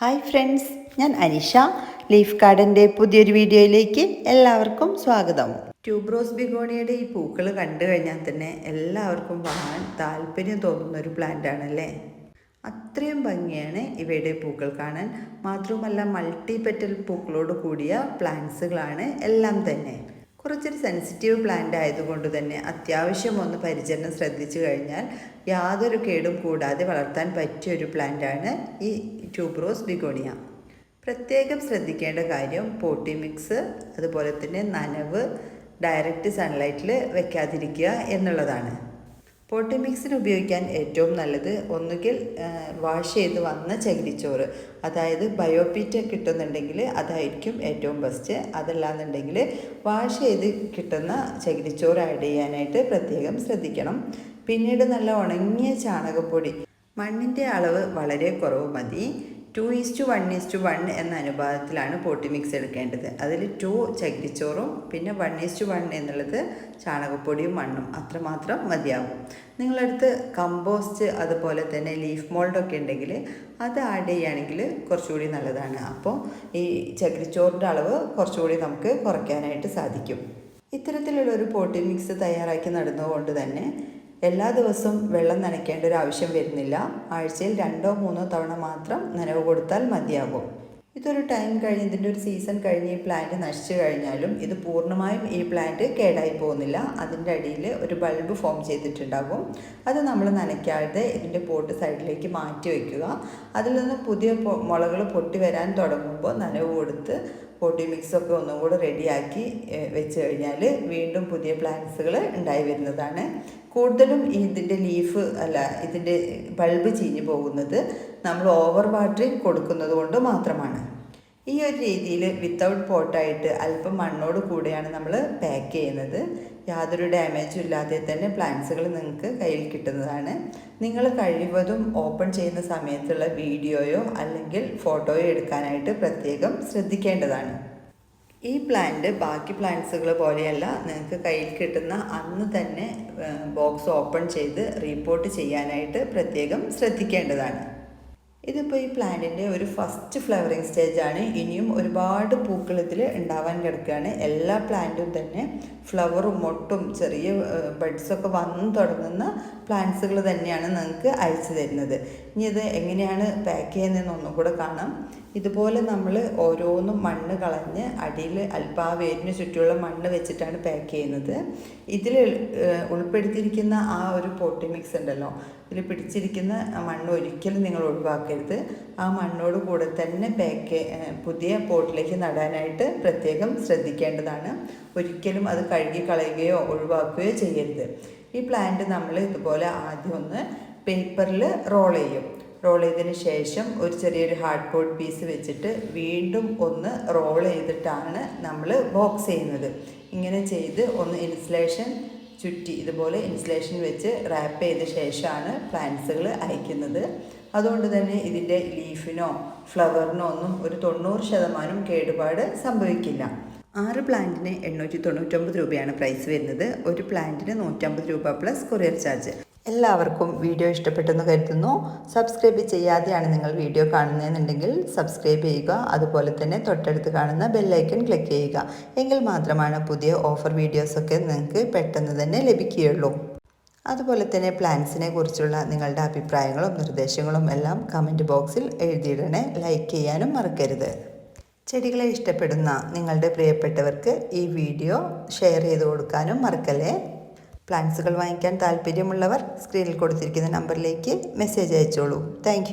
Hi friends ഞാൻ Anisha. Leaf ഗാർഡന്റെ പുതിയൊരു വീഡിയോയിലേക്ക് എല്ലാവർക്കും സ്വാഗതം. ട്യൂബ്രോസ് ബിഗോണിയുടെ ഈ പൂക്കൾ കണ്ടു കഴിഞ്ഞാൽ തന്നെ എല്ലാവർക്കും വാങ്ങാൻ താല്പര്യം തോന്നുന്ന ഒരു പ്ലാന്റ് ആണല്ലേ? അത്രയും ഭംഗിയാണ് ഇവയുടെ പൂക്കൾ കാണാൻ. മാത്രവുമല്ല മൾട്ടി പെറ്റൽ പൂക്കളോട് കൂടിയ പ്ലാന്റ്സുകളാണ് എല്ലാം തന്നെ. കുറച്ചൊരു സെൻസിറ്റീവ് പ്ലാന്റ് ആയതുകൊണ്ട് തന്നെ അത്യാവശ്യം ഒന്ന് പരിചരണം ശ്രദ്ധിച്ചു കഴിഞ്ഞാൽ യാതൊരു കേടും കൂടാതെ വളർത്താൻ പറ്റിയ ഒരു പ്ലാന്റാണ് ഈ ട്യൂബ്രോസ് ബിഗോണിയ പ്രത്യേകം ശ്രദ്ധിക്കേണ്ട കാര്യം പോട്ടി മിക്സ് അതുപോലെ തന്നെ നനവ് ഡയറക്റ്റ് സൺലൈറ്റിൽ വെക്കാതിരിക്കുക എന്നുള്ളതാണ്. പോട്ടി മിക്സിന് ഉപയോഗിക്കാൻ ഏറ്റവും നല്ലത് ഒന്നുകിൽ വാഷ് ചെയ്ത് വന്ന ചകിരിച്ചോറ്. അതായത് ബയോപീറ്റ് കിട്ടുന്നുണ്ടെങ്കിൽ അതായിരിക്കും ഏറ്റവും ബെസ്റ്റ് അതല്ലാന്നുണ്ടെങ്കിൽ വാഷ് ചെയ്ത് കിട്ടുന്ന ചകിരിച്ചോറ് ആഡ് ചെയ്യാനായിട്ട് പ്രത്യേകം ശ്രദ്ധിക്കണം. പിന്നീട് നല്ല ഉണങ്ങിയ ചാണകപ്പൊടി. മണ്ണിന്റെ അളവ് വളരെ കുറവ് മതി. Two is to one is to one എന്ന അനുപാതത്തിലാണ് പോട്ടി മിക്സ് എടുക്കേണ്ടത്. അതിൽ ടു ചകിരിച്ചോറും പിന്നെ വൺ ഈസ് ടു വൺ എന്നുള്ളത് ചാണകപ്പൊടിയും മണ്ണും അത്രമാത്രം മതിയാകും. നിങ്ങളടുത്ത് കമ്പോസ്റ്റ് അതുപോലെ തന്നെ ലീഫ് മോൾഡൊക്കെ ഉണ്ടെങ്കിൽ അത് ആഡ് ചെയ്യുകയാണെങ്കിൽ കുറച്ചുകൂടി നല്ലതാണ്. അപ്പോൾ ഈ ചകിരിച്ചോറിന്റെ അളവ് കുറച്ചുകൂടി നമുക്ക് കുറയ്ക്കാനായിട്ട് സാധിക്കും. ഇത്തരത്തിലുള്ള ഒരു പോട്ടി മിക്സ് തയ്യാറാക്കി നടന്നുകൊണ്ട് തന്നെ എല്ലാ ദിവസവും വെള്ളം നനയ്ക്കേണ്ട ഒരു ആവശ്യം വരുന്നില്ല. ആഴ്ചയിൽ രണ്ടോ മൂന്നോ തവണ മാത്രം നനവ് കൊടുത്താൽ മതിയാകും. ഇതൊരു ടൈം കഴിഞ്ഞ് ഇതിന്റെ ഒരു സീസൺ കഴിഞ്ഞ് ഈ പ്ലാന്റ് നശിച്ചു കഴിഞ്ഞാലും ഇത് പൂർണമായും ഈ പ്ലാന്റ് കേടായി പോകുന്നില്ല. അതിന്റെ അടിയിൽ ഒരു ബൾബ് ഫോം ചെയ്തിട്ടുണ്ടാകും. അത് നമ്മൾ നനയ്ക്കാതെ ഇതിന്റെ പോട്ട് സൈഡിലേക്ക് മാറ്റി വയ്ക്കുക. അതിൽ നിന്ന് പുതിയ മുളകൾ പൊട്ടി വരാൻ തുടങ്ങുമ്പോൾ നനവ് കൊടുത്ത് പോട്ടി മിക്സൊക്കെ ഒന്നും കൂടെ റെഡിയാക്കി വെച്ച് കഴിഞ്ഞാൽ വീണ്ടും പുതിയ പ്ലാന്റ്സുകൾ ഉണ്ടായി വരുന്നതാണ്. കൂടുതലും ഇതിന്റെ ലീഫ് അല്ല ഇതിന്റെ ബൾബ് ചീഞ്ഞു പോകുന്നത് നമ്മൾ ഓവർ വാട്ടറിങ് കൊടുക്കുന്നത് കൊണ്ട് മാത്രമാണ്. ഈ ഒരു രീതിയിൽ വിത്തൗട്ട് പോട്ടായിട്ട് അല്പം മണ്ണോട് കൂടെയാണ് നമ്മൾ പാക്ക് ചെയ്യുന്നത്. യാതൊരു ഡാമേജും ഇല്ലാതെ തന്നെ പ്ലാന്റ്സുകൾ നിങ്ങൾക്ക് കയ്യിൽ കിട്ടുന്നതാണ്. നിങ്ങൾ കഴിവതും ഓപ്പൺ ചെയ്യുന്ന സമയത്തുള്ള വീഡിയോയോ അല്ലെങ്കിൽ ഫോട്ടോയോ എടുക്കാനായിട്ട് പ്രത്യേകം ശ്രദ്ധിക്കേണ്ടതാണ്. ഈ പ്ലാന്റ് ബാക്കി പ്ലാന്റ്സുകൾ പോലെയല്ല നിങ്ങൾക്ക് കയ്യിൽ കിട്ടുന്ന അന്ന് തന്നെ ബോക്സ് ഓപ്പൺ ചെയ്ത് റിപ്പോർട്ട് ചെയ്യാനായിട്ട് പ്രത്യേകം ശ്രദ്ധിക്കേണ്ടതാണ്. ഇതിപ്പോൾ ഈ പ്ലാന്റിന്റെ ഒരു ഫസ്റ്റ് ഫ്ലവറിങ് സ്റ്റേജാണ് ഇനിയും ഒരുപാട് പൂക്കൾ ഇതിൽ ഉണ്ടാവാൻ കിടക്കുകയാണ്. എല്ലാ പ്ലാന്റും തന്നെ ഫ്ലവറും മൊട്ടും ചെറിയ ബഡ്സൊക്കെ വന്ന് തുടങ്ങുന്ന പ്ലാന്റ്സുകൾ തന്നെയാണ് നിങ്ങൾക്ക് അയച്ചു തരുന്നത്. ഇനി ഇത് എങ്ങനെയാണ് പാക്ക് ചെയ്യുന്നതെന്ന് ഒന്നും കൂടെ കാണാം. ഇതുപോലെ നമ്മൾ ഓരോന്നും മണ്ണ് കളഞ്ഞ് അടിയിൽ അല്പം വേരിന് ചുറ്റുമുള്ള മണ്ണ് വെച്ചിട്ടാണ് പാക്ക് ചെയ്യുന്നത്. ഇതിൽ ഉൾപ്പെടുത്തിയിരിക്കുന്ന ആ ഒരു പോട്ടി മിക്സ് ഉണ്ടല്ലോ. ഇതിൽ പിടിച്ചിരിക്കുന്ന മണ്ണ് ഒരിക്കലും നിങ്ങൾ ഒഴിവാക്കരുത്. ആ മണ്ണോട് കൂടെ തന്നെ പാക്ക് പുതിയ പോട്ടിലേക്ക് നടാനായിട്ട് പ്രത്യേകം ശ്രദ്ധിക്കേണ്ടതാണ്. ഒരിക്കലും അത് കഴുകി കളയുകയോ ഒഴിവാക്കുകയോ ചെയ്യരുത്. ഈ പ്ലാന്റ് നമ്മൾ ഇതുപോലെ ആദ്യം ഒന്ന് പേപ്പറിൽ റോൾ ചെയ്യും. റോൾ ചെയ്തതിന് ശേഷം ഒരു ചെറിയൊരു ഹാർഡ് ബോർഡ് പീസ് വെച്ചിട്ട് വീണ്ടും ഒന്ന് റോൾ ചെയ്തിട്ടാണ് നമ്മൾ ബോക്സ് ചെയ്യുന്നത്. ഇങ്ങനെ ചെയ്ത് ഒന്ന് ഇൻസുലേഷൻ ചുറ്റി ഇതുപോലെ ഇൻസുലേഷൻ വെച്ച് റാപ്പ് ചെയ്ത ശേഷമാണ് പ്ലാന്റ്സുകൾ അയക്കുന്നത്. അതുകൊണ്ട് തന്നെ ഇതിന്റെ ലീഫിനോ ഫ്ലവറിനോ ഒന്നും ഒരു തൊണ്ണൂറ് ശതമാനം കേടുപാട് സംഭവിക്കില്ല. ആറ് പ്ലാന്റിന് എണ്ണൂറ്റി തൊണ്ണൂറ്റൊമ്പത് രൂപയാണ് പ്രൈസ് വരുന്നത്. ഒരു പ്ലാന്റിന് നൂറ്റമ്പത് രൂപ പ്ലസ് കൊറിയർ ചാർജ് എല്ലാവർക്കും വീഡിയോ ഇഷ്ടപ്പെട്ടെന്ന് കരുതുന്നു. സബ്സ്ക്രൈബ് ചെയ്യാതെയാണ് നിങ്ങൾ വീഡിയോ കാണുന്നതെന്നുണ്ടെങ്കിൽ സബ്സ്ക്രൈബ് ചെയ്യുക. അതുപോലെ തന്നെ തൊട്ടടുത്ത് കാണുന്ന ബെല്ലൈക്കൺ ക്ലിക്ക് ചെയ്യുക. എങ്കിൽ മാത്രമാണ് പുതിയ ഓഫർ വീഡിയോസൊക്കെ നിങ്ങൾക്ക് പെട്ടെന്ന് തന്നെ ലഭിക്കുകയുള്ളൂ. അതുപോലെ തന്നെ പ്ലാൻസിനെ കുറിച്ചുള്ള നിങ്ങളുടെ അഭിപ്രായങ്ങളും നിർദ്ദേശങ്ങളും എല്ലാം കമന്റ് ബോക്സിൽ എഴുതിയിടണേ. ലൈക്ക് ചെയ്യാനും മറക്കരുത്. ചെടികളെ ഇഷ്ടപ്പെടുന്ന നിങ്ങളുടെ പ്രിയപ്പെട്ടവർക്ക് ഈ വീഡിയോ ഷെയർ ചെയ്ത് കൊടുക്കാനും മറക്കല്ലേ? പ്ലാന്റ്സുകൾ വാങ്ങിക്കാൻ താല്പര്യമുള്ളവർ സ്ക്രീനിൽ കൊടുത്തിരിക്കുന്ന നമ്പറിലേക്ക് മെസ്സേജ് അയച്ചോളൂ. താങ്ക്